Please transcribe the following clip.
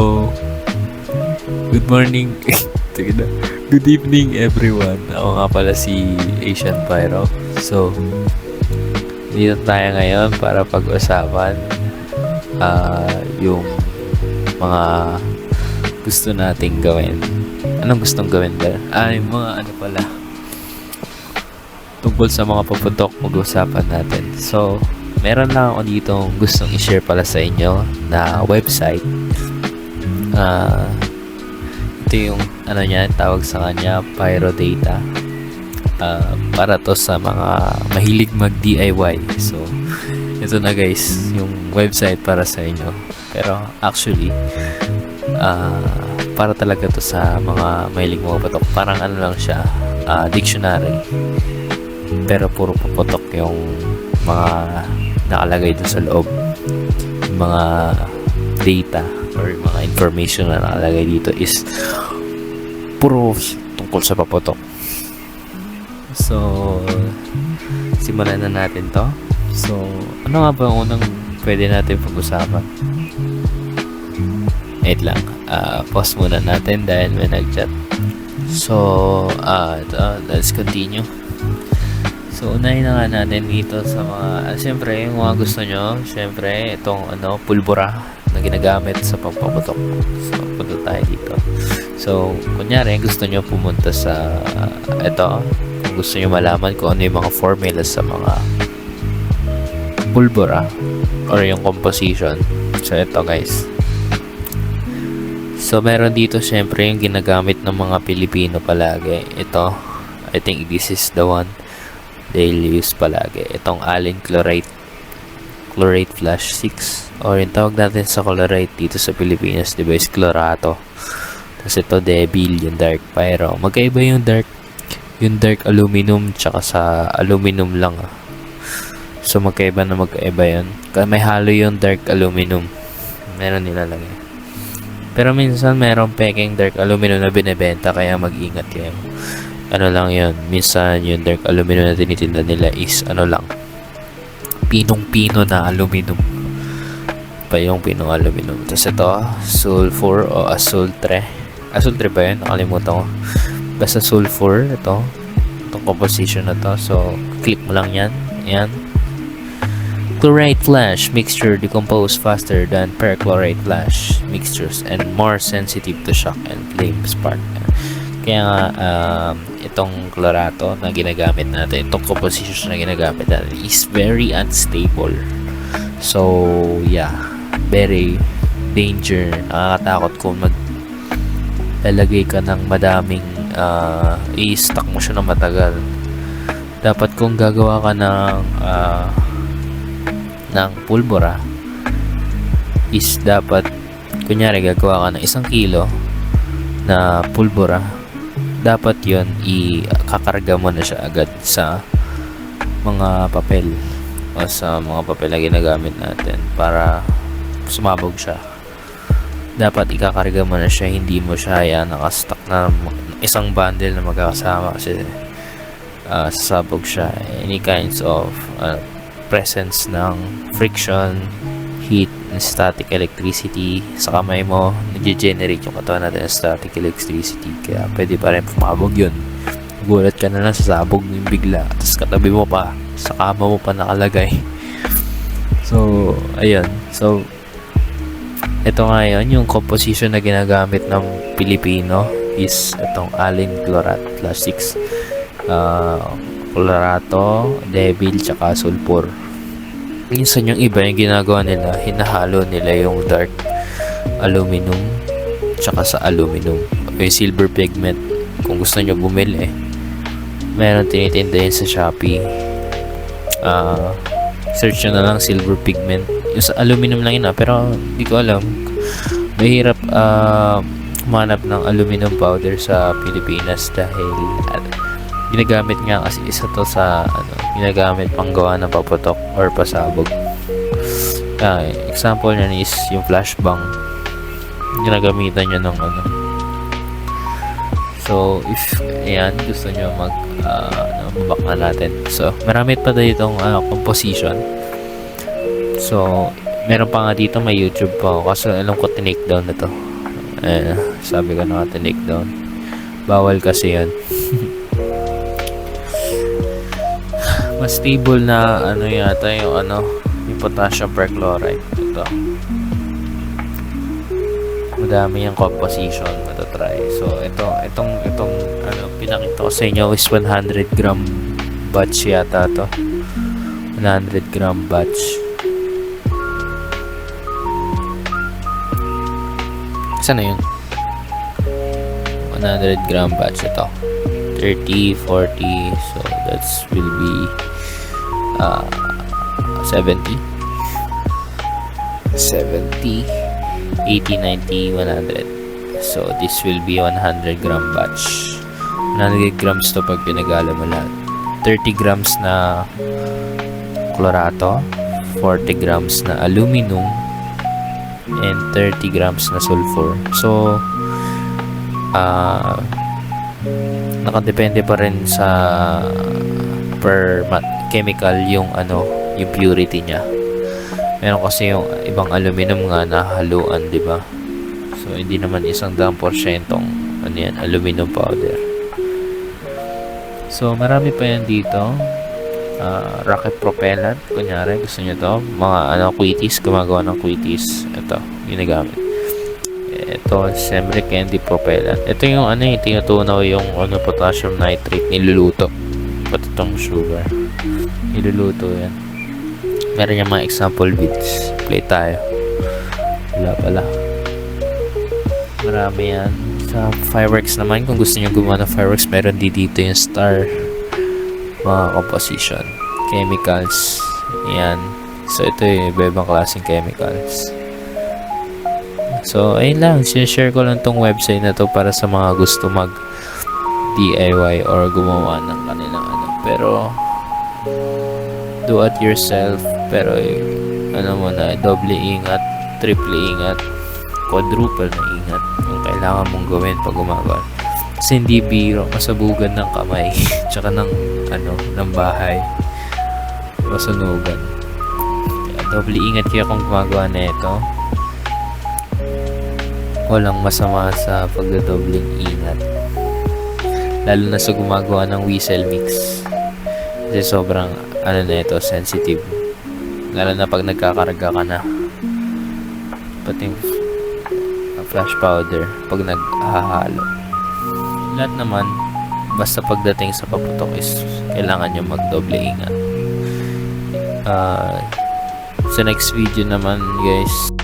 Good morning. Good evening everyone. Ako nga pala si Asian Pyro. So, dito tayo ngayon para pag-usapan ah, yung mga gusto nating gawin. Anong gustong gawin ba? Ah, yung mga ano pala. Tungkol sa mga paputok, mag-usapan natin. So, meron lang ako dito gustong i-share pala sa inyo na website. Ah, ito yung ano niya, tawag sa kanya, Pyro Data. Ah, para to sa mga mahilig mag DIY. So, ito na guys, yung website para sa inyo. Pero actually, ah, para talaga to sa mga mahilig mga patok. Parang ano lang siya, ah, dictionary. Pero puro paputok yung mga nakalagay dun sa loob. Mga data or mga information na nakalagay dito is puro tungkol sa paputok. So, simulan na natin to. So, ano nga ba ang unang pwede natin pag-usapan? Wait lang. Ah, pause muna natin dahil may nag-chat. So, ah, ito, let's continue. So, unahin na nga natin dito sa mga, ah, siyempre, yung mga gusto nyo, siyempre, itong, ano, pulbura na ginagamit sa pagpaputok. So, punta tayo dito. So, kunyari, gusto nyo pumunta sa, ah, ito, kung gusto nyo malaman kung ano yung mga formula sa mga pulbura or yung composition. So, ito guys. So, meron dito syempre yung ginagamit ng mga Pilipino palagi. Ito, I think this is the one they'll use palagi. Itong allen chloride chlorate flash 6 or yung tawag natin sa chlorite dito sa Pilipinas, di ba, is chlorato. Tapos ito, devil, yung dark pyro. Magkaiba yung dark yung dark aluminum tsaka sa aluminum lang ah. So magkaiba na magkaiba yun. May halo yung dark aluminum. Meron nilalagay. Pero minsan meron peking dark aluminum na binebenta kaya mag-ingat kayo. Ano lang yun. Minsan yung dark aluminum na tinitinda nila is ano lang. Pinong-pino na aluminum. Pa yung pinong aluminum. Tapos ito, sulfur o asultre. Asultre ba yun? Nakalimutan ko. Basta sulfur. Ito. Itong composition na to. So, click mo lang yan. Yan. Chloride flash mixture decompose faster than perchlorate flash mixtures and more sensitive to shock and flame spark. Kaya nga, um, itong chlorato na ginagamit natin, itong composition na ginagamit natin is very unstable. So, yeah, very danger. Nakakatakot kung mag lalagay ka ng madaming uh, i-stack mo siya ng matagal. Dapat kung gagawa ka ng uh, ng pulbura is dapat kunyari gagawa ka ng isang kilo na pulbura dapat yon i-kakarga mo na siya agad sa mga papel o sa mga papel na ginagamit natin para sumabog siya. Dapat ikakarga mo na siya hindi mo siya yan nakastock na isang bundle na magkakasama kasi uh, sasabog siya. Any kinds of uh, presence ng friction, heat, and static electricity sa kamay mo, nag-generate yung katawan natin ng static electricity. Kaya pwede pa rin pumabog yun. Gulat ka na lang sa sabog yung bigla. Tapos katabi mo pa, sa kama mo pa nakalagay. So, ayun. So, ito nga yun, yung composition na ginagamit ng Pilipino is itong allen chlorate plus 6 uh, colorato, devil, tsaka sulfur. Minsan yung iba yung ginagawa nila, hinahalo nila yung dark aluminum tsaka sa aluminum. O yung silver pigment. Kung gusto nyo bumili, meron tinitinda yun sa Shopee. Uh, search nyo na lang silver pigment. Yung sa aluminum lang yun ah, pero hindi ko alam. Mahirap uh, humanap ng aluminum powder sa Pilipinas dahil ginagamit nga kasi isa to sa ano, ginagamit pang gawa ng paputok or pasabog. Ah, example niyan is yung flashbang. Ginagamitan niya ng ano. So, if ayan, gusto niyo mag uh, ano, natin. So, marami pa dito itong uh, composition. So, meron pa nga dito may YouTube pa ako kasi alam ko tinake down na to. Eh, sabi ko na take down. Bawal kasi yan. Mas stable na ano yata yung ano, yung potassium perchlorate. Ito. Madami yung composition matatry. So, ito, itong, itong, ano, pinakita ko sa inyo is 100 gram batch yata to. 100 gram batch. Saan na yun? 100 gram batch ito. 30, 40, so that's will be uh, 70. 70, 80, 90, 100. So this will be 100 gram batch. 100 grams to pag pinagala mo lahat. 30 grams na chlorato, 40 grams na aluminum, and 30 grams na sulfur. So, ah nakadepende pa rin sa per chemical yung ano, yung purity niya. Meron kasi yung ibang aluminum nga na haluan, di ba? So, hindi naman isang daang porsyentong ano yan, aluminum powder. So, marami pa yan dito. Ah, rocket propellant, kunyari, gusto nyo to. Mga ano, quitties, gumagawa ng quitties. Ito, ginagamit. Ito, siyempre candy propellant. Ito yung ano yung tinutunaw yung ano, potassium nitrate niluluto. Pati itong sugar. Niluluto yan. Meron yung mga example bits. Play tayo. Wala pala. Marami yan. Sa fireworks naman, kung gusto nyo gumawa ng fireworks, meron di dito yung star. Mga composition. Chemicals. Yan. So, ito yung iba-ibang klaseng chemicals. So, ayun lang. Sinashare ko lang tong website na to para sa mga gusto mag DIY or gumawa ng kanilang ano. Pero, do it yourself. Pero, eh, ano mo na, double ingat, triple ingat, quadruple na ingat. Yung kailangan mong gawin pag gumagawa. Kasi hindi biro, masabugan ng kamay, tsaka ng, ano, ng bahay. Masunugan. Kaya double ingat kayo kung gumagawa na ito walang masama sa pagdodobling ingat. Lalo na sa gumagawa ng whistle mix. Kasi sobrang, ano na ito, sensitive. Lalo na pag nagkakarga ka na. Pati flash powder pag naghahalo. Lahat naman, basta pagdating sa paputok is kailangan nyo magdoble ingat. Ah, sa next video naman guys